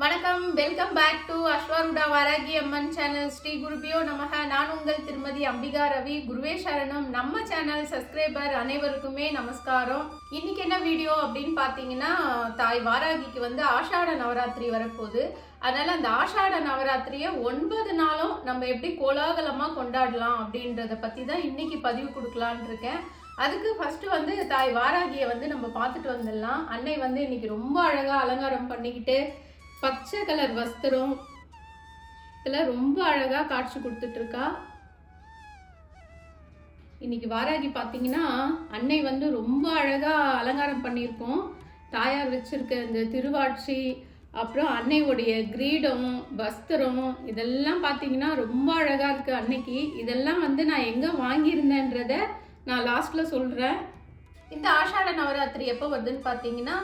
வணக்கம். Welcome back to Ashwaruda Varahi Amman channel Sri குருபியோ நமக நான் உங்கள் திருமதி அம்பிகா ரவி. குருவே சரணம். நம்ம சேனல் சப்ஸ்கிரைபர் அனைவருக்குமே நமஸ்காரம். இன்னைக்கு என்ன வீடியோ அப்படின்னு பார்த்தீங்கன்னா தாய் வாராகிக்கு வந்து ஆஷாட நவராத்திரி வரப்போகுது. அதனால அந்த ஆஷாட நவராத்திரியை ஒன்பது நாளும் நம்ம எப்படி கோலாகலமாக கொண்டாடலாம் அப்படின்றத பற்றி தான் இன்னைக்கு பதிவு கொடுக்கலான் இருக்கேன். அதுக்கு ஃபஸ்ட்டு வந்து தாய் வாராகியை வந்து நம்ம பார்த்துட்டு வந்துடலாம். அன்னை வந்து இன்னைக்கு ரொம்ப அழகாக அலங்காரம் பண்ணிக்கிட்டு பச்சை கலர் வஸ்திரம். இதில் ரொம்ப அழகாக காட்சி கொடுத்துட்டு இருக்கா இன்னைக்கு வாராகி பார்த்தீங்கன்னா அன்னை வந்து ரொம்ப அழகாக அலங்காரம் பண்ணியிருக்கோம். தாயார் வச்சிருக்க இந்த திருவாட்சி அப்புறம் அன்னையுடைய கிரீடம் வஸ்திரம் இதெல்லாம் பார்த்தீங்கன்னா ரொம்ப அழகாக இருக்குது அன்னைக்கு. இதெல்லாம் வந்து நான் எங்கே வாங்கியிருந்தேன்றத நான் லாஸ்ட்டில் சொல்கிறேன் இந்த ஆஷாட நவராத்திரி எப்போ வருதுன்னு பார்த்தீங்கன்னா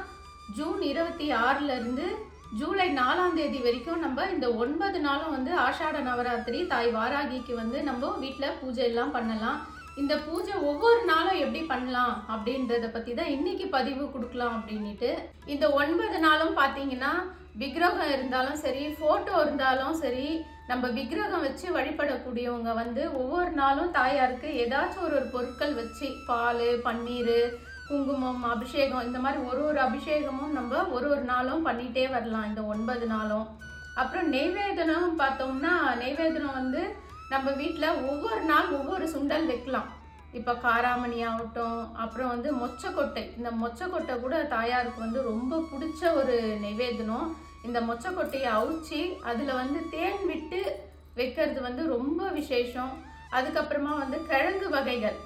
ஜூன் இருபத்தி ஆறுலேருந்து ஜூலை நாலாம் தேதி வரைக்கும் நம்ம இந்த ஒன்பது நாளும் வந்து ஆஷாட நவராத்திரி தாய் வாராகிக்கு வந்து நம்ம வீட்டில் பூஜை எல்லாம் பண்ணலாம். இந்த பூஜை ஒவ்வொரு நாளும் எப்படி பண்ணலாம் அப்படின்றத பற்றி தான் இன்னைக்கு பதிவு கொடுக்கலாம் அப்படின்ட்டு இந்த ஒன்பது நாளும் பார்த்தீங்கன்னா விக்கிரகம் இருந்தாலும் சரி ஃபோட்டோ இருந்தாலும் சரி நம்ம விக்கிரகம் வச்சு வழிபடக்கூடியவங்க வந்து ஒவ்வொரு நாளும் தாயாருக்கு ஏதாச்சும் ஒரு ஒரு பொருட்கள் வச்சு பால் பன்னீர் குங்குமம் அபிஷேகம் இந்த மாதிரி ஒரு ஒரு அபிஷேகமும் நம்ம ஒரு ஒரு நாளும் பண்ணிகிட்டே வரலாம் இந்த ஒன்பது நாளும். அப்புறம் நெய்வேதனம் பார்த்தோம்னா நெய்வேதனம் வந்து நம்ம வீட்டில் ஒவ்வொரு நாள் ஒவ்வொரு சுண்டல் வைக்கலாம். இப்போ காராமணி ஆகட்டும் அப்புறம் வந்து மொச்சக்கொட்டை. இந்த மொச்சக்கொட்டை கூட தாயாருக்கு வந்து ரொம்ப பிடிச்ச ஒரு நெய்வேதனம் இந்த மொச்சக்கொட்டையை அவிச்சு அதில் வந்து தேன் விட்டு வைக்கிறது வந்து ரொம்ப விசேஷம். அதுக்கப்புறமா வந்து கிழங்கு வகைகள்.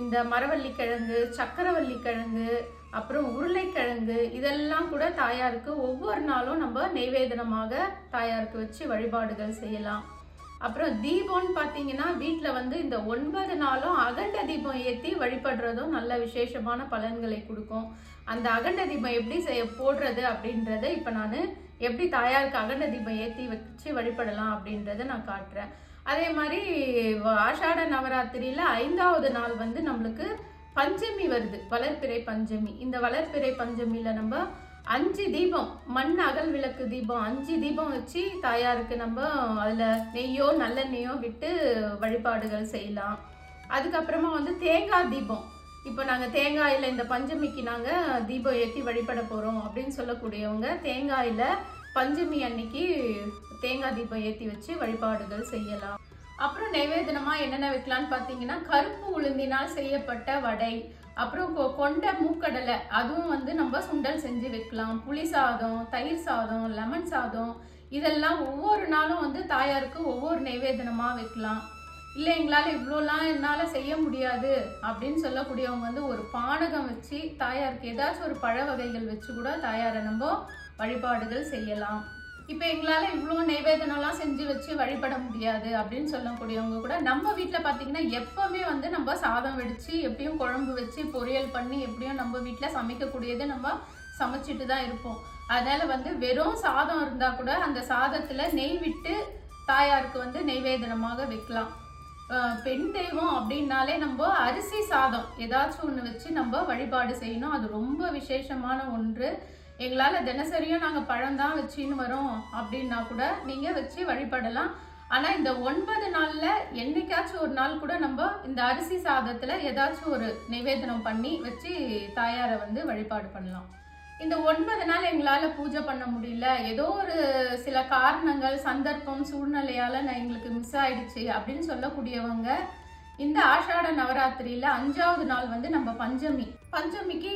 இந்த மரவள்ளி கிழங்கு சக்கரவள்ளி கிழங்கு அப்புறம் உருளைக்கிழங்கு இதெல்லாம் கூட தாயாருக்கு ஒவ்வொரு நாளும் நம்ம நெய்வேதனமாக தாயாருக்கு வச்சு வழிபாடுகள் செய்யலாம். அப்புறம் தீபம்னு பார்த்தீங்கன்னா வீட்டில் வந்து இந்த ஒன்பது நாளும் அகண்ட தீபம் ஏற்றி வழிபடுறதும் நல்ல விசேஷமான பலன்களை கொடுக்கும். அந்த அகண்ட தீபம் எப்படி செய்ய போடுறது அப்படின்றத இப்போ நான் எப்படி தாயாருக்கு அகண்ட தீபம் ஏற்றி வச்சு வழிபடலாம் அப்படின்றத நான் காட்டுறேன். அதே மாதிரி ஆஷாட நவராத்திரியில் ஐந்தாவது நாள் வந்து நம்மளுக்கு பஞ்சமி வருது. வளர்ப்பிறை பஞ்சமி. இந்த வளர்ப்பிறை பஞ்சமியில் நம்ம அஞ்சு தீபம் மண் அகல் விளக்கு தீபம் அஞ்சு தீபம் வச்சு தாயாருக்கு நம்ம அதில் நெய்யோ நல்லெண்ணெய்யோ விட்டு வழிபாடுகள் செய்யலாம். அதுக்கப்புறமா வந்து தேங்காய் தீபம். இப்போ நாங்கள் தேங்காயில் இந்த பஞ்சமிக்கு நாங்கள் தீபம் ஏற்றி வழிபட போகிறோம் அப்படின்னு சொல்லக்கூடியவங்க தேங்காயில் பஞ்சமி அன்னைக்கு தேங்காய் தீபம் ஏற்றி வச்சு வழிபாடுகள் செய்யலாம். அப்புறம் நைவேதனமாக என்னென்ன வைக்கலான்னு பார்த்தீங்கன்னா கருப்பு உளுந்தினால் செய்யப்பட்ட வடை அப்புறம் கொ- கொண்ட மூக்கடலை அதுவும் வந்து நம்ம சுண்டல் செஞ்சு வைக்கலாம். புளி சாதம் தயிர் சாதம் லெமன் சாதம் இதெல்லாம் ஒவ்வொரு நாளும் வந்து தாயாருக்கு ஒவ்வொரு நைவேதனமாக வைக்கலாம். இல்லை எங்களால் இவ்வளோலாம் என்னால் செய்ய முடியாது அப்படின்னு சொல்லக்கூடியவங்க வந்து ஒரு பானகம் வச்சு தாயாருக்கு ஏதாச்சும் ஒரு பழ வகைகள் வச்சு கூட தாயாரை நம்ம வழிபாடுகள் செய்யலாம். இப்போ எங்களால் இவ்வளோ நைவேதனம்லாம் செஞ்சு வச்சு வழிபட முடியாது அப்படின்னு சொல்லக்கூடியவங்க கூட நம்ம வீட்டில் பார்த்தீங்கன்னா எப்போவுமே வந்து நம்ம சாதம் வெடித்து எப்படியும் குழம்பு வச்சு பொரியல் பண்ணி எப்படியும் நம்ம வீட்டில் சமைக்கக்கூடியது நம்ம சமைச்சிட்டு தான் இருப்போம். அதனால் வந்து வெறும் சாதம் இருந்தால் கூட அந்த சாதத்தில் நெய் விட்டு தாயாருக்கு வந்து நெய்வேதனமாக வைக்கலாம். பெண் தெய்வம் அப்படின்னாலே நம்ம அரிசி சாதம் ஏதாச்சும் ஒன்று வச்சு நம்ம வழிபாடு செய்யணும். அது ரொம்ப விசேஷமான ஒன்று. எங்களால் தினசரியும் நாங்கள் பழம் தான் வச்சின்னு வரோம் அப்படின்னா கூட நீங்கள் வச்சு வழிபடலாம். ஆனால் இந்த ஒன்பது நாளில் என்னைக்காச்சும் ஒரு நாள் கூட நம்ம இந்த அரிசி சாதத்தில் ஏதாச்சும் ஒரு நிவேதனம் பண்ணி வச்சு தாயாரை வந்து வழிபாடு பண்ணலாம். இந்த ஒன்பது நாள் எங்களால் பூஜை பண்ண முடியல. ஏதோ ஒரு சில காரணங்கள் சந்தர்ப்பம் சூழ்நிலையால் நான் எங்களுக்கு மிஸ் ஆயிடுச்சு அப்படின்னு சொல்லக்கூடியவங்க இந்த ஆஷாட நவராத்திரியில அஞ்சாவது நாள் வந்து நம்ம பஞ்சமி. பஞ்சமிக்கு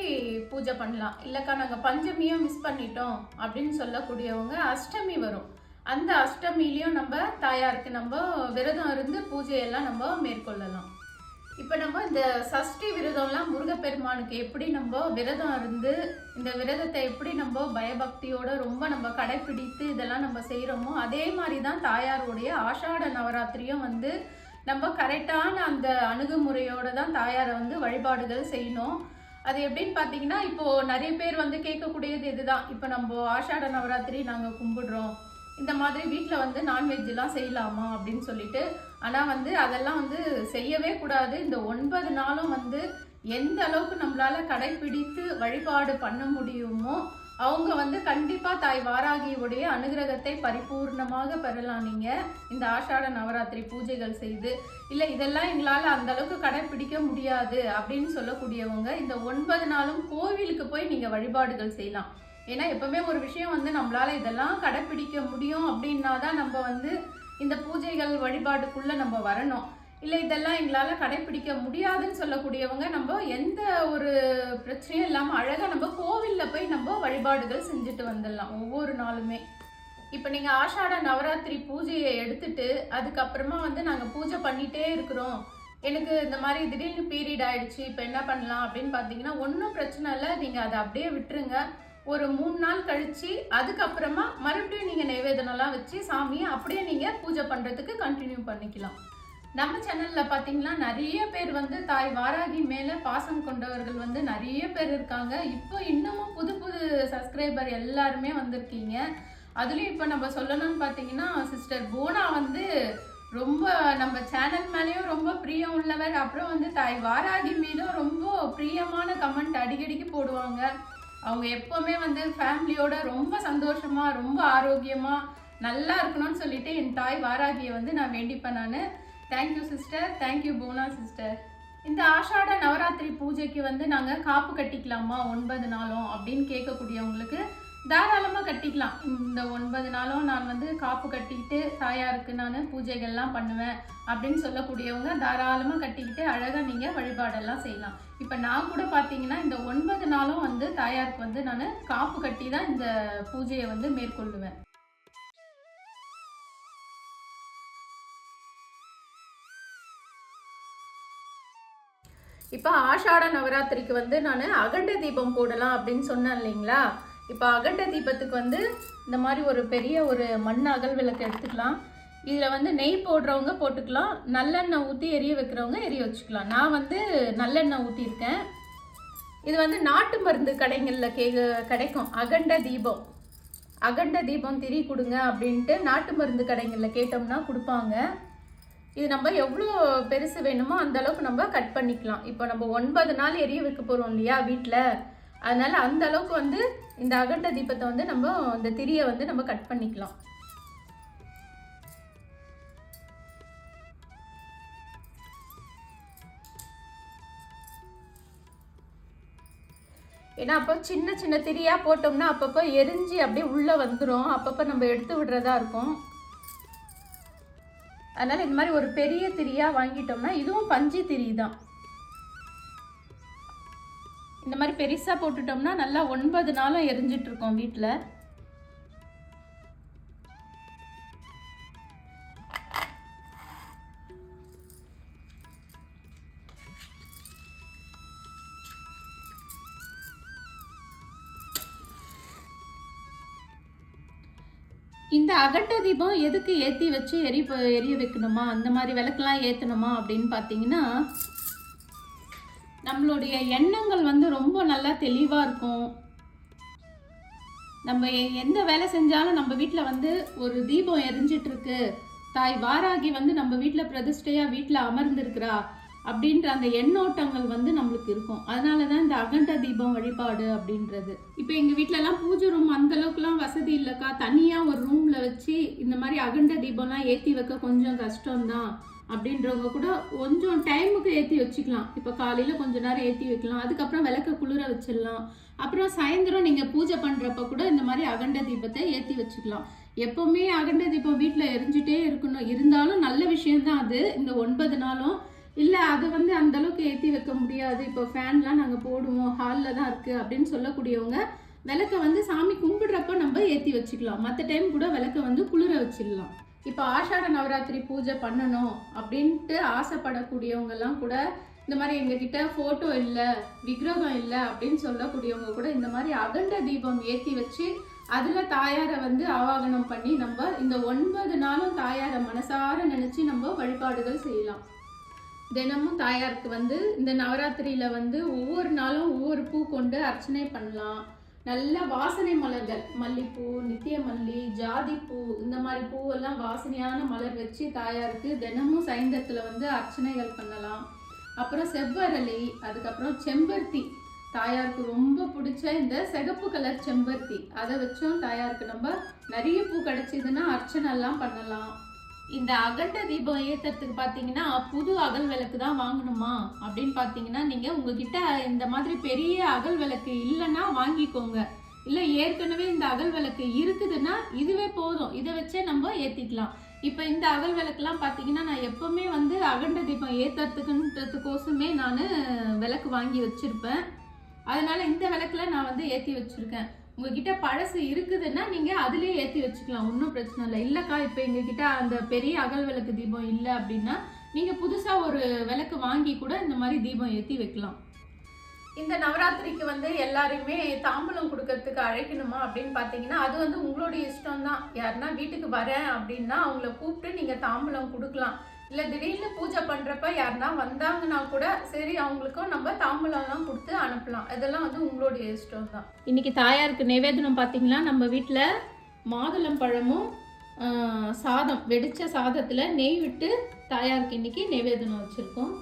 பூஜை பண்ணலாம். இல்லைக்கா நாங்கள் பஞ்சமியும் மிஸ் பண்ணிட்டோம் அப்படின்னு சொல்லக்கூடியவங்க அஷ்டமி வரும். அந்த அஷ்டமிலையும் நம்ம தாயாருக்கு நம்ம விரதம் இருந்து பூஜையெல்லாம் நம்ம மேற்கொள்ளலாம். இப்போ நம்ம இந்த சஷ்டி விரதம்லாம் முருகப்பெருமானுக்கு எப்படி நம்ம விரதம் இருந்து இந்த விரதத்தை எப்படி நம்ம பயபக்தியோட ரொம்ப நம்ம கடைப்பிடித்து இதெல்லாம் நம்ம செய்கிறோமோ அதே மாதிரி தான் தாயாருடைய ஆஷாட நவராத்திரியும் வந்து நம்ம கரெக்டான அந்த அணுகுமுறையோடு தான் தாயாரை வந்து வழிபாடுகள் செய்யணும். அது எப்படின்னு பார்த்தீங்கன்னா இப்போது நிறைய பேர் வந்து கேட்கக்கூடியது இதுதான். இப்போ நம்ம ஆஷாட நவராத்திரி நாங்கள் கும்பிடுறோம். இந்த மாதிரி வீட்டில் வந்து நான்வெஜ்லாம் செய்யலாமா அப்படின்னு சொல்லிட்டு ஆனால் வந்து அதெல்லாம் வந்து செய்யவே கூடாது. இந்த ஒன்பது நாளும் வந்து எந்த அளவுக்கு நம்மளால் கடைப்பிடித்து வழிபாடு பண்ண முடியுமோ அவங்க வந்து கண்டிப்பா தாய் வாராகியுடைய அனுகிரகத்தை பரிபூர்ணமாக பெறலாம் நீங்க. இந்த ஆஷாட நவராத்திரி பூஜைகள் செய்து இல்ல இதெல்லாம் எங்களால அந்த அளவுக்கு கடைபிடிக்க முடியாது அப்படின்னு சொல்லக்கூடியவங்க இந்த ஒன்பது நாளும் கோவிலுக்கு போய் நீங்க வழிபாடுகள் செய்யலாம். ஏன்னா எப்பவுமே ஒரு விஷயம் வந்து நம்மளால இதெல்லாம் கடைபிடிக்க முடியும் அப்படின்னா தான் நம்ம வந்து இந்த பூஜைகள் வழிபாட்டுக்குள்ளே நம்ம வரணும். இல்லை இதெல்லாம் எங்களால் கடைப்பிடிக்க முடியாதுன்னு சொல்லக்கூடியவங்க நம்ம எந்த ஒரு பிரச்சனையும் இல்லாமல் அழகாக நம்ம கோவிலில் போய் நம்ம வழிபாடுகள் செஞ்சுட்டு வந்துடலாம் ஒவ்வொரு நாளுமே. இப்போ நீங்கள் ஆஷாட நவராத்திரி பூஜையை எடுத்துட்டு அதுக்கப்புறமா வந்து நாங்கள் பூஜை பண்ணிகிட்டே இருக்கிறோம். எனக்கு இந்த மாதிரி திடீர்னு பீரியட் ஆயிடுச்சு இப்போ என்ன பண்ணலாம் அப்படின்னு பார்த்தீங்கன்னா ஒன்றும் பிரச்சனை இல்லை நீங்கள் அதை அப்படியே விட்டுருங்க. ஒரு மூணு நாள் கழித்து அதுக்கப்புறமா மறுபடியும் நீங்கள் நைவேதனம்லாம் வச்சு சாமியை அப்படியே நீங்கள் பூஜை பண்ணுறதுக்கு கண்டினியூ பண்ணிக்கலாம். நம்ம சேனலில் பார்த்தீங்கன்னா நிறைய பேர் வந்து தாய் வாராகி மேலே பாசம் கொண்டவர்கள் வந்து நிறைய பேர் இருக்காங்க. இப்போ இன்னமும் புது புது சப்ஸ்கிரைபர் எல்லாருமே வந்திருக்கீங்க. அதுலேயும் இப்போ நம்ம சொல்லணும்னு பார்த்தீங்கன்னா சிஸ்டர் போனா வந்து ரொம்ப நம்ம சேனல் மேலேயும் ரொம்ப பிரியம் உள்ளவர் அப்புறம் வந்து தாய் வாராகி மீதும் ரொம்ப பிரியமான கமெண்ட் அடிக்கடிக்கு போடுவாங்க. அவங்க எப்போவுமே வந்து ஃபேமிலியோட ரொம்ப சந்தோஷமா ரொம்ப ஆரோக்கியமா நல்லா இருக்கணும்னு சொல்லிட்டு என் தாய் வாராகியை வந்து நான் வேண்டிப்பேன் நான். Thank you sister thank you போனா சிஸ்டர் இந்த ஆஷாட நவராத்திரி பூஜைக்கு வந்து நாங்கள் காப்பு கட்டிக்கலாமா? ஒன்பது நாளும் அப்படின்னு கேட்கக்கூடியவங்களுக்கு தாராளமாக கட்டிக்கலாம். இந்த ஒன்பது நாளும் நான் வந்து காப்பு கட்டிக்கிட்டு தாயாருக்கு நான் பூஜைகள்லாம் பண்ணுவேன் அப்படின்னு சொல்லக்கூடியவங்க தாராளமாக கட்டிக்கிட்டு அழகாக நீங்கள் வழிபாடெல்லாம் செய்யலாம். இப்போ நான் கூட பார்த்தீங்கன்னா இந்த ஒன்பது நாளும் வந்து தாயாருக்கு வந்து நான் காப்பு கட்டி தான் இந்த பூஜையை வந்து மேற்கொள்ளுவேன். இப்போ ஆஷாட நவராத்திரிக்கு வந்து நான் அகண்ட தீபம் போடலாம் அப்படின்னு சொன்னேன் இல்லைங்களா? இப்போ அகண்ட தீபத்துக்கு வந்து இந்த மாதிரி ஒரு பெரிய ஒரு மண் அகல் விளக்கு எடுத்துக்கலாம். இதில் வந்து நெய் போடுறவங்க போட்டுக்கலாம். நல்லெண்ணெய் ஊற்றி எரிய வைக்கிறவங்க எரிய வச்சுக்கலாம். நான் வந்து நல்லெண்ணெய் ஊற்றிருக்கேன் இது வந்து நாட்டு மருந்து கடைகளில் கே கிடைக்கும். அகண்ட தீபம். அகண்ட தீபம் திரி கொடுங்க அப்படின்ட்டு நாட்டு மருந்து கடைகளில் கேட்டோம்னா கொடுப்பாங்க. இது நம்ம எவ்வளோ பெருசு வேணுமோ அந்த அளவுக்கு நம்ம கட் பண்ணிக்கலாம். இப்போ நம்ம ஒன்பது நாள் எரிய வைக்க போகிறோம் இல்லையா வீட்டில் அதனால் அந்த அளவுக்கு வந்து இந்த அகண்ட தீபத்தை வந்து நம்ம இந்த திரியை வந்து நம்ம கட் பண்ணிக்கலாம். ஏன்னா அப்போ சின்ன சின்ன திரியாக போட்டோம்னா அப்பப்போ எரிஞ்சு அப்படியே உள்ளே வந்துடும் அப்பப்போ நம்ம எடுத்து விடுறதா இருக்கும். அதனால் இந்த மாதிரி ஒரு பெரிய திரியாக வாங்கிட்டோம்னா இதுவும் பஞ்சு திரி தான். இந்த மாதிரி பெருசாக போட்டுட்டோம்னா நல்லா ஒன்பது நாளும் எரிஞ்சிட்ருக்கோம் வீட்டில் இந்த அகட்ட தீபம் எதுக்கு ஏற்றி வச்சு எரி எரிய வைக்கணுமா? அந்த மாதிரி விளக்கெல்லாம் ஏற்றணுமா அப்படின்னு பார்த்தீங்கன்னா நம்மளுடைய எண்ணங்கள் வந்து ரொம்ப நல்லா தெளிவாக இருக்கும். நம்ம எந்த வேலை செஞ்சாலும் நம்ம வீட்டில் வந்து ஒரு தீபம் எரிஞ்சிட்ருக்கு தாய் வாராகி வந்து நம்ம வீட்டில் பிரதிஷ்டையாக வீட்டில் அமர்ந்திருக்கிறா. அப்படின்ற அந்த எண்ணோட்டங்கள் வந்து நம்மளுக்கு இருக்கும். அதனால தான் இந்த அகண்ட தீபம் வழிபாடு அப்படின்றது. இப்போ எங்கள் வீட்டிலலாம் பூஜை ரூம் அந்த அளவுக்குலாம் வசதி இல்லைக்கா. தனியாக ஒரு ரூமில் வச்சு இந்த மாதிரி அகண்ட தீபம்லாம் ஏற்றி வைக்க கொஞ்சம் கஷ்டம்தான். அப்படின்றவங்க கூட கொஞ்சம் டைமுக்கு ஏற்றி வச்சுக்கலாம். இப்போ காலையில் கொஞ்ச நேரம் ஏற்றி வைக்கலாம். அதுக்கப்புறம் விளக்க குளிர வச்சிடலாம். அப்புறம் சாயந்தரம் நீங்கள் பூஜை பண்ணுறப்ப கூட இந்த மாதிரி அகண்ட தீபத்தை ஏற்றி வச்சுக்கலாம். எப்போவுமே அகண்ட தீபம் வீட்டில் எரிஞ்சுட்டே இருக்கணும். இருந்தாலும் நல்ல விஷயம்தான் அது. இந்த ஒன்பது நாளும் இல்லை அது வந்து அந்த அளவுக்கு ஏற்றி வைக்க முடியாது. இப்போ ஃபேன்லாம் நாங்கள் போடுவோம் ஹாலில் தான் இருக்குது அப்படின்னு சொல்லக்கூடியவங்க விளக்க வந்து சாமி கும்பிடுறப்ப நம்ம ஏற்றி வச்சுக்கலாம். மற்ற டைம் கூட விளக்க வந்து குளிர வச்சிடலாம். இப்போ ஆஷாட நவராத்திரி பூஜை பண்ணணும் அப்படின்ட்டு ஆசைப்படக்கூடியவங்கெல்லாம் கூட இந்த மாதிரி எங்ககிட்ட ஃபோட்டோ இல்லை விக்கிரகம் இல்லை அப்படின்னு சொல்லக்கூடியவங்க கூட இந்த மாதிரி அகண்ட தீபம் ஏற்றி வச்சு அதில் தாயாரை வந்து ஆவாகனம் பண்ணி நம்ம இந்த ஒன்பது நாளும் தாயாரை மனசார நினச்சி நம்ம வழிபாடுகள் செய்யலாம். தினமும் தாயாருக்கு வந்து இந்த நவராத்திரியில் வந்து ஒவ்வொரு நாளும் ஒவ்வொரு பூ கொண்டு அர்ச்சனை பண்ணலாம். நல்ல வாசனை மலர்கள் மல்லிப்பூ நித்திய மல்லி ஜாதிப்பூ இந்த மாதிரி பூவெல்லாம் வாசனையான மலர் வச்சு தாயாருக்கு தினமும் சைந்தத்தில் வந்து அர்ச்சனைகள் பண்ணலாம். அப்புறம் செவ்வரளி அதுக்கப்புறம் செம்பருத்தி. தாயாருக்கு ரொம்ப பிடிச்ச இந்த சிகப்பு கலர் செம்பருத்தி. அதை வச்சும் தாயாருக்கு நம்ம நிறைய பூ கிடச்சிதுன்னா அர்ச்சனை எல்லாம் பண்ணலாம். இந்த அகண்ட தீபம் ஏற்றுறதுக்கு பார்த்தீங்கன்னா புது அகல் விளக்கு தான் வாங்கணுமா? அப்படின்னு பார்த்தீங்கன்னா நீங்கள் உங்ககிட்ட இந்த மாதிரி பெரிய அகல் விளக்கு இல்லைன்னா வாங்கிக்கோங்க. இல்லை ஏற்கனவே இந்த அகல் விளக்கு இருக்குதுன்னா இதுவே போதும். இதை வச்சே நம்ம ஏற்றிக்கலாம் இப்போ இந்த அகல் விளக்குலாம் பார்த்தீங்கன்னா நான் எப்போவுமே வந்து அகண்ட தீபம் ஏற்றுறதுக்குன்றதுக்கோசமே நான் விளக்கு வாங்கி வச்சுருப்பேன். அதனால இந்த விளக்குல நான் வந்து ஏற்றி வச்சுருக்கேன். உங்ககிட்ட பழசு இருக்குதுன்னா நீங்கள் அதுலேயே ஏற்றி வச்சுக்கலாம். ஒன்றும் பிரச்சனை இல்லை. இல்லைக்கா இப்போ எங்ககிட்ட அந்த பெரிய அகல் விளக்கு தீபம் இல்லை அப்படின்னா நீங்கள் புதுசாக ஒரு விளக்கு வாங்கி கூட இந்த மாதிரி தீபம் ஏற்றி வைக்கலாம். இந்த நவராத்திரிக்கு வந்து எல்லாருமே தாம்பூலம் கொடுக்கறதுக்கு அழைக்கணுமா அப்படின்னு பார்த்தீங்கன்னா அது வந்து உங்களுடைய இஷ்டம் தான் யாருன்னா வீட்டுக்கு வரேன் அப்படின்னா அவங்கள கூப்பிட்டு நீங்கள் தாம்பூலம் கொடுக்கலாம். இல்லை திடீர்னு பூஜை பண்ணுறப்ப யாருன்னா வந்தாங்கன்னா கூட சரி அவங்களுக்கும் நம்ம தாம்பூலம்லாம் கொடுத்து அனுப்பலாம். இதெல்லாம் வந்து உங்களுடைய இஷ்டம் தான். இன்றைக்கி தாயாருக்கு நிவேதனம் பார்த்தீங்கன்னா நம்ம வீட்டில் மாதுளம் பழமும் சாதம் வெடித்த சாதத்தில் நெய் விட்டு தாயாருக்கு இன்னைக்கு நிவேதனம் வச்சுருக்கோம்.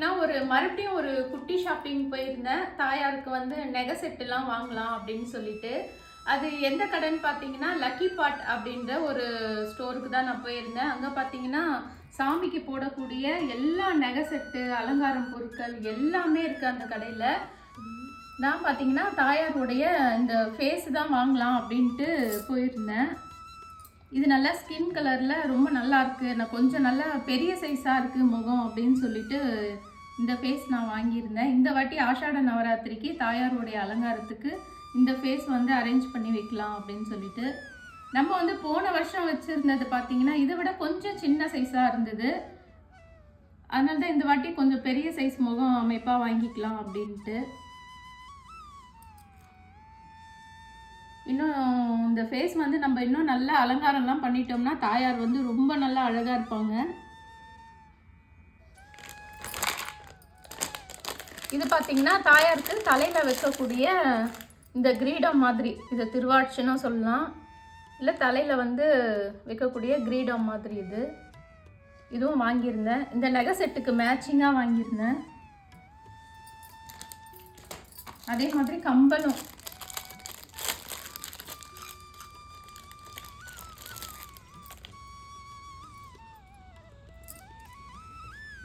பார்த்தீங்கன்னா ஒரு மறுபடியும் ஒரு குட்டி ஷாப்பிங் போயிருந்தேன் தாயாருக்கு வந்து நெகை செட்டுலாம் வாங்கலாம் அப்படின்னு சொல்லிட்டு அது எந்த கடைன்னு பார்த்தீங்கன்னா லக்கி பாட் அப்படின்ற ஒரு ஸ்டோருக்கு தான் நான் போயிருந்தேன். அங்கே பார்த்தீங்கன்னா சாமிக்கு போடக்கூடிய எல்லா நெகை செட்டு அலங்காரம் பொருட்கள் எல்லாமே இருக்குது அந்த கடையில். நான் பார்த்தீங்கன்னா தாயாருடைய இந்த ஃபேஸ் தான் வாங்கலாம் அப்படின்ட்டு போயிருந்தேன். இது நல்லா ஸ்கின் கலரில் ரொம்ப நல்லா இருக்குது நான் கொஞ்சம் நல்லா பெரிய சைஸாக இருக்குது முகம் அப்படின்னு சொல்லிட்டு இந்த ஃபேஸ் நான் வாங்கியிருந்தேன். இந்த வாட்டி ஆஷாட நவராத்திரிக்கு தாயாருடைய அலங்காரத்துக்கு இந்த ஃபேஸ் வந்து அரேஞ்ச் பண்ணி வைக்கலாம் அப்படின்னு சொல்லிட்டு. நம்ம வந்து போன வருஷம் வச்சுருந்தது பார்த்தீங்கன்னா இதை விட கொஞ்சம் சின்ன சைஸாக இருந்தது. அதனால தான் இந்த வாட்டி கொஞ்சம் பெரிய சைஸ் முகம் அமைப்பாக வாங்கிக்கலாம் அப்படின்ட்டு. இன்னும் இந்த ஃபேஸ் வந்து நம்ம இன்னும் நல்லா அலங்காரம்லாம் பண்ணிட்டோம்னா தாயார் வந்து ரொம்ப நல்லா அழகாக இருப்பாங்க. இது பார்த்தீங்கன்னா தாயாருக்கு தலையில் வைக்கக்கூடிய இந்த கிரீடம் மாதிரி இதை திருவாட்சின்னு சொல்லலாம். இல்லை தலையில் வந்து வைக்கக்கூடிய கிரீடம் மாதிரி இது. இதுவும் வாங்கியிருந்தேன். இந்த நகை செட்டுக்கு மேட்சிங்காக வாங்கியிருந்தேன். அதே மாதிரி கம்பலும்.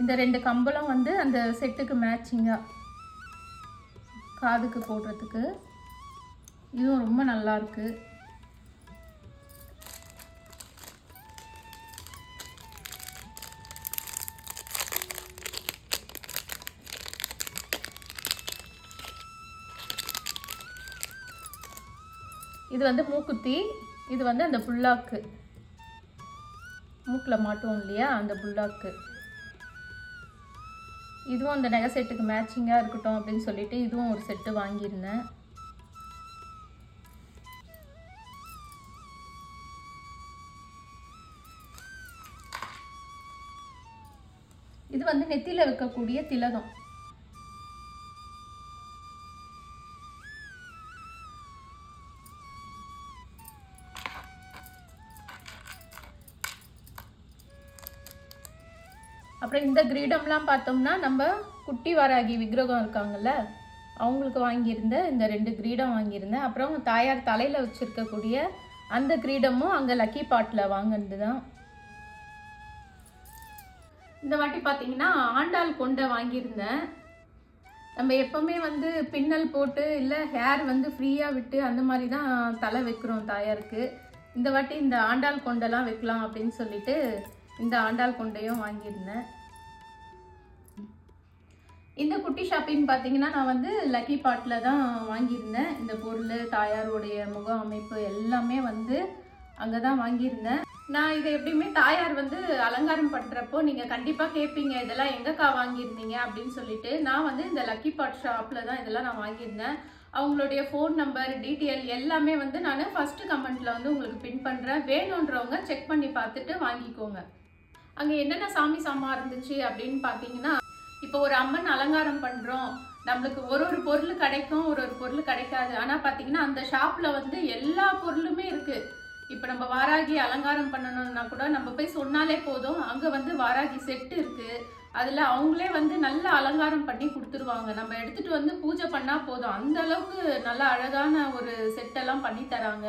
இந்த ரெண்டு கம்பளம் வந்து அந்த செட்டுக்கு மேட்சிங்காக காதுக்கு போடுறதுக்கு. இதுவும் ரொம்ப நல்லா இருக்கு. இது வந்து மூக்குத்தி இது வந்து அந்த புல்லாக்கு. மூக்கில் மாட்டோம் இல்லையா? அந்த புல்லாக்கு. இதுவும் அந்த நகை செட்டுக்கு மேட்சிங்காக இருக்கட்டும் அப்படின்னு சொல்லிட்டு இதுவும் ஒரு செட்டு வாங்கியிருந்தேன். இது வந்து நெத்தியில் வைக்கக்கூடிய திலகம். அப்புறம் இந்த கிரீடம்லாம் பார்த்தோம்னா நம்ம குட்டி வாராகி விக்கிரகம் இருக்காங்கல்ல அவங்களுக்கு வாங்கியிருந்த இந்த ரெண்டு கிரீடம் வாங்கியிருந்தேன். அப்புறம் தாயார் தலையில் வச்சுருக்கக்கூடிய அந்த கிரீடமும் அங்கே லக்கி பாட்டில் வாங்கினது தான் இந்த வாட்டி பார்த்தீங்கன்னா ஆண்டாள் கொண்டை வாங்கியிருந்தேன். நம்ம எப்போவுமே வந்து பின்னல் போட்டு இல்லை ஹேர் வந்து ஃப்ரீயாக விட்டு அந்த மாதிரி தான் தலை வைக்கிறோம் தாயாருக்கு. இந்த வாட்டி இந்த ஆண்டாள் கொண்டெல்லாம் வைக்கலாம் அப்படின்னு சொல்லிட்டு இந்த ஆண்டாள் கொண்டையும் வாங்கியிருந்தேன். இந்த குட்டி ஷாப்பிங் பார்த்தீங்கன்னா நான் வந்து லக்கி பாட்டில் தான் வாங்கியிருந்தேன். இந்த பொருள் தாயாருடைய முக அமைப்பு எல்லாமே வந்து அங்கே தான் வாங்கியிருந்தேன். நான் இதை எப்படியுமே தாயார் வந்து அலங்காரம் பண்ணுறப்போ நீங்கள் கண்டிப்பாக கேட்பீங்க இதெல்லாம் எங்கக்கா வாங்கியிருந்தீங்க? அப்படின்னு சொல்லிட்டு நான் வந்து இந்த லக்கி பாட் ஷாப்பில் தான் இதெல்லாம் நான் வாங்கியிருந்தேன். அவங்களுடைய ஃபோன் நம்பர் டீட்டெயில் எல்லாமே வந்து நான் ஃபஸ்ட்டு கமெண்ட்டில் வந்து உங்களுக்கு பின் பண்ணுறேன் வேணுன்றவங்க செக் பண்ணி பார்த்துட்டு வாங்கிக்கோங்க. அங்கே என்னென்ன சாமி சாமா இருந்துச்சு அப்படின்னு பார்த்தீங்கன்னா இப்போ ஒரு அம்மன் அலங்காரம் பண்றோம். நம்மளுக்கு ஒரு ஒரு பொருள் கிடைக்கும் ஒரு ஒரு பொருள் கிடைக்காது. ஆனா பாத்தீங்கன்னா அந்த ஷாப்ல வந்து எல்லா பொருளுமே இருக்கு. இப்போ நம்ம வாராகி அலங்காரம் பண்ணணும்னா கூட நம்ம போய் சொன்னாலே போதும். அங்க வந்து வாராகி செட்டு இருக்கு. அதுல அவங்களே வந்து நல்ல அலங்காரம் பண்ணி கொடுத்துருவாங்க. நம்ம எடுத்துட்டு வந்து பூஜை பண்ணா போதும். அந்த அளவுக்கு நல்ல அழகான ஒரு செட்டெல்லாம் பண்ணி தராங்க.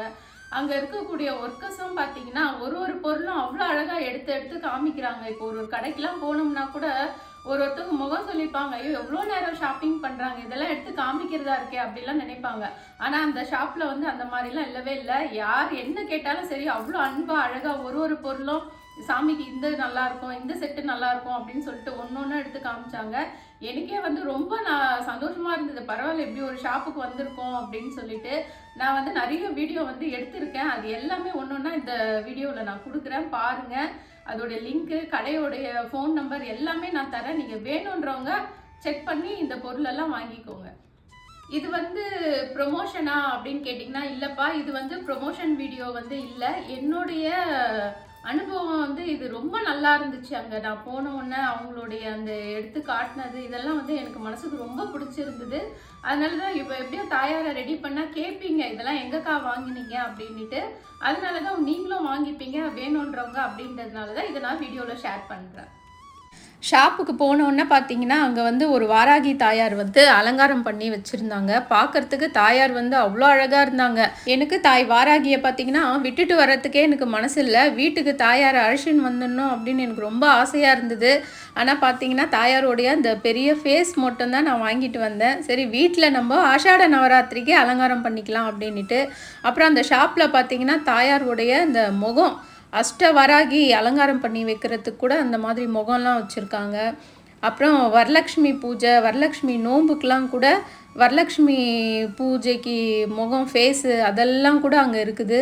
அங்க இருக்கக்கூடிய ஒர்க்கர்ஸும் பாத்தீங்கன்னா ஒரு ஒரு பொருளும் அவ்வளோ அழகா எடுத்து எடுத்து காமிக்கிறாங்க. இப்போ ஒரு ஒரு கடைக்கெல்லாம் போனோம்னா கூட ஒரு ஒருத்தவங்க முகம் சொல்லிப்பாங்க ஐயோ எவ்வளோ நேரம் ஷாப்பிங் பண்ணுறாங்க இதெல்லாம் எடுத்து காமிக்கிறதா இருக்கே அப்படிலாம் நினைப்பாங்க. ஆனால் அந்த ஷாப்பில் வந்து அந்த மாதிரிலாம் இல்லவே இல்லை. யார் என்ன கேட்டாலும் சரி அவ்வளோ அன்பாக அழகாக ஒரு ஒரு பொருளும் சாமிக்கு இந்த நல்லா இருக்கும் இந்த செட்டு நல்லா இருக்கும் அப்படின்னு சொல்லிட்டு ஒன்று ஒன்று எடுத்து காமிச்சாங்க. எனக்கே வந்து ரொம்ப நான் சந்தோஷமாக இருந்தது. பரவாயில்ல இப்படி ஒரு ஷாப்புக்கு வந்திருக்கோம் அப்படின்னு சொல்லிட்டு நான் வந்து நிறைய வீடியோ வந்து எடுத்திருக்கேன். அது எல்லாமே ஒன்று ஒன்றா இந்த வீடியோவில் நான் கொடுக்குறேன். பாருங்கள் அதோடைய லிங்க்கு கடையோடைய ஃபோன் நம்பர் எல்லாமே நான் தரேன். நீங்கள் வேணுன்றவங்க செக் பண்ணி இந்த பொருளெல்லாம் வாங்கிக்கோங்க. இது வந்து ப்ரொமோஷனா அப்படின்னு கேட்டிங்கன்னா இல்லைப்பா இது வந்து ப்ரொமோஷன் வீடியோ வந்து இல்லை. என்னுடைய அனுபவம் வந்து இது ரொம்ப நல்லா இருந்துச்சு அங்கே. நான் போன உடனே அவங்களுடைய அந்த எடுத்து காட்டினது இதெல்லாம் வந்து எனக்கு மனசுக்கு ரொம்ப பிடிச்சிருந்தது. அதனால தான் இப்போ எப்படியோ தாயாரை ரெடி பண்ணால் கேட்பீங்க இதெல்லாம் எங்கக்கா வாங்கினீங்க? அப்படின்ட்டு அதனால தான் நீங்களும் வாங்கிப்பீங்க வேணுன்றவங்க அப்படின்றதுனால தான் இதை நான் வீடியோவில் ஷேர் பண்ணுறேன் ஷாப்புக்கு போனோன்னே பார்த்தீங்கன்னா அங்கே வந்து ஒரு வாராகி தாயார் வந்து அலங்காரம் பண்ணி வச்சுருந்தாங்க. பார்க்கறதுக்கு தாயார் வந்து அவ்வளோ அழகாக இருந்தாங்க. எனக்கு தாய் வாராகியை பார்த்தீங்கன்னா விட்டுட்டு வர்றதுக்கே எனக்கு மனசு இல்லை. வீட்டுக்கு தாயார் அழைச்சின்னு வந்துடணும் அப்படின்னு எனக்கு ரொம்ப ஆசையாக இருந்தது. ஆனால் பார்த்தீங்கன்னா தாயாரோடைய அந்த பெரிய ஃபேஸ் மட்டும்தான் நான் வாங்கிட்டு வந்தேன். சரி வீட்டில் நம்ம ஆஷாட நவராத்திரிக்கு அலங்காரம் பண்ணிக்கலாம் அப்படின்ட்டு அப்புறம் அந்த ஷாப்பில் பார்த்தீங்கன்னா தாயாருடைய அந்த முகம் அஷ்டவராகி அலங்காரம் பண்ணி வைக்கிறதுக்கு கூட அந்த மாதிரி முகம்லாம் வச்சுருக்காங்க. அப்புறம் வரலக்ஷ்மி பூஜை வரலக்ஷ்மி நோம்புக்கெலாம் கூட வரலக்ஷ்மி பூஜைக்கு முகம் ஃபேஸு அதெல்லாம் கூட அங்கே இருக்குது.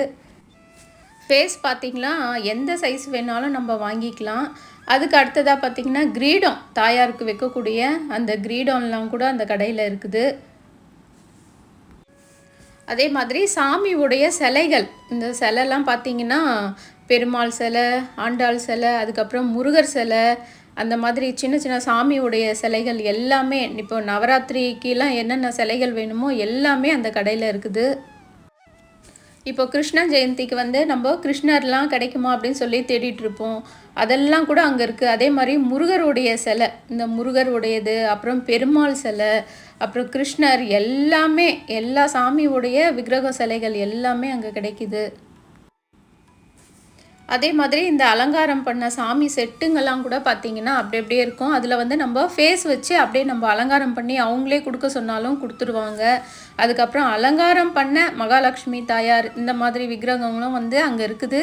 ஃபேஸ் பார்த்திங்கன்னா எந்த சைஸ் வேணாலும் நம்ம வாங்கிக்கலாம். அதுக்கு அடுத்ததாக பார்த்திங்கன்னா கிரீடம் தாயாருக்கு வைக்கக்கூடிய அந்த கிரீடம்லாம் கூட அந்த கடையில் இருக்குது. அதே மாதிரி சாமியுடைய சிலைகள் இந்த சிலைலாம் பார்த்திங்கன்னா பெருமாள் சிலை ஆண்டாள் சிலை அதுக்கப்புறம் முருகர் சிலை அந்த மாதிரி சின்ன சின்ன சாமியுடைய சிலைகள் எல்லாமே இப்போ நவராத்திரிக்கெலாம் என்னென்ன சிலைகள் வேணுமோ எல்லாமே அந்த கடையில் இருக்குது. இப்போ கிருஷ்ண ஜெயந்திக்கு வந்து நம்ம கிருஷ்ணர்லாம் கிடைக்குமா அப்படின்னு சொல்லி தேடிட்டு இருப்போம். அதெல்லாம் கூட அங்கே இருக்குது அதே மாதிரி முருகருடைய சிலை இந்த முருகருடையது அப்புறம் பெருமாள் சிலை அப்புறம் கிருஷ்ணர் எல்லாமே எல்லா சாமியுடைய விக்கிரக சிலைகள் எல்லாமே அங்கே கிடைக்குது. அதே மாதிரி இந்த அலங்காரம் பண்ண சாமி செட்டுங்கெல்லாம் கூட பார்த்தீங்கன்னா அப்படி அப்படியே இருக்கும். அதில் வந்து நம்ம ஃபேஸ் வச்சு அப்படியே நம்ம அலங்காரம் பண்ணி அவங்களே கொடுக்க சொன்னாலும் கொடுத்துருவாங்க. அதுக்கப்புறம் அலங்காரம் பண்ண மகாலட்சுமி தாயார் இந்த மாதிரி விக்கிரகங்களும் வந்து அங்கே இருக்குது.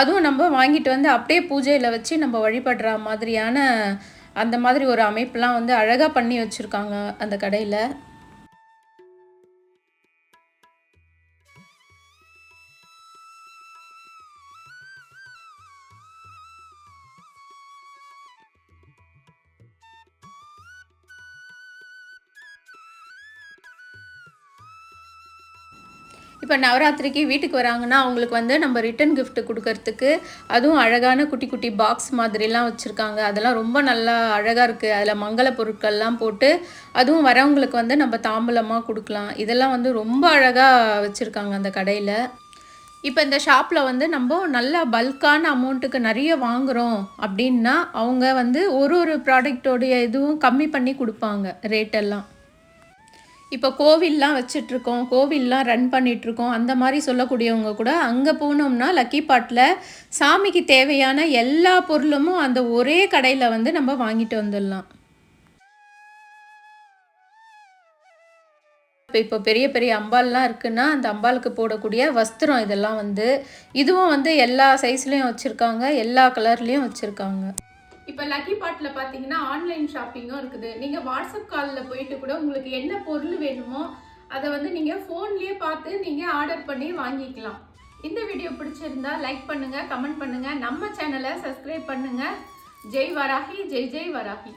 அதுவும் நம்ம வாங்கிட்டு வந்து அப்படியே பூஜையில் வச்சு நம்ம வழிபடுற மாதிரியான அந்த மாதிரி ஒரு அமைப்பெலாம் வந்து அழகாக பண்ணி வச்சுருக்காங்க அந்த கடையில். இப்போ நவராத்திரிக்கு வீட்டுக்கு வராங்கன்னா அவங்களுக்கு வந்து நம்ம ரிட்டன் கிஃப்ட் கொடுக்கறதுக்கு அதுவும் அழகான குட்டி குட்டி பாக்ஸ் மாதிரிலாம் வச்சுருக்காங்க. அதெல்லாம் ரொம்ப நல்லா அழகாக இருக்குது அதில் மங்கள பொருட்கள்லாம் போட்டு அதுவும் வரவங்களுக்கு வந்து நம்ம தாம்பூலமாக கொடுக்கலாம். இதெல்லாம் வந்து ரொம்ப அழகாக வச்சுருக்காங்க அந்த கடையில். இப்போ இந்த ஷாப்பில் வந்து நம்ம நல்ல பல்கான அமௌண்ட்டுக்கு நிறைய வாங்குகிறோம் அப்படின்னா அவங்க வந்து ஒரு ஒரு ப்ராடக்டோடைய இதுவும் கம்மி பண்ணி கொடுப்பாங்க ரேட்டெல்லாம் இப்போ கோவில்லாம் வச்சிட்ருக்கோம் கோவில்லாம் ரன் பண்ணிகிட்ருக்கோம் அந்த மாதிரி சொல்லக்கூடியவங்க கூட அங்கே போனோம்னா லக்கி பாட்டில் சாமிக்கு தேவையான எல்லா பொருளும் அந்த ஒரே கடையில் வந்து நம்ம வாங்கிட்டு வந்துடலாம். இப்போ இப்போ பெரிய பெரிய அம்பால்லாம் இருக்குன்னா அந்த அம்பாளுக்கு போடக்கூடிய வஸ்திரம் இதெல்லாம் வந்து இதுவும் வந்து எல்லா சைஸ்லேயும் வச்சுருக்காங்க எல்லா கலர்லேயும் வச்சுருக்காங்க. இப்போ லக்கி பாட்டில் பார்த்தீங்கன்னா ஆன்லைன் ஷாப்பிங்கும் இருக்குது. நீங்கள் வாட்ஸ்அப் காலில் போயிட்டு கூட உங்களுக்கு என்ன பொருள் வேணுமோ அதை வந்து நீங்கள் ஃபோன்லேயே பார்த்து நீங்கள் ஆர்டர் பண்ணி வாங்கிக்கலாம். இந்த வீடியோ பிடிச்சிருந்தா லைக் பண்ணுங்கள் கமெண்ட் பண்ணுங்கள் நம்ம சேனலை சப்ஸ்கிரைப் பண்ணுங்கள் ஜெய் வராகி ஜெய் ஜெய் வராகி.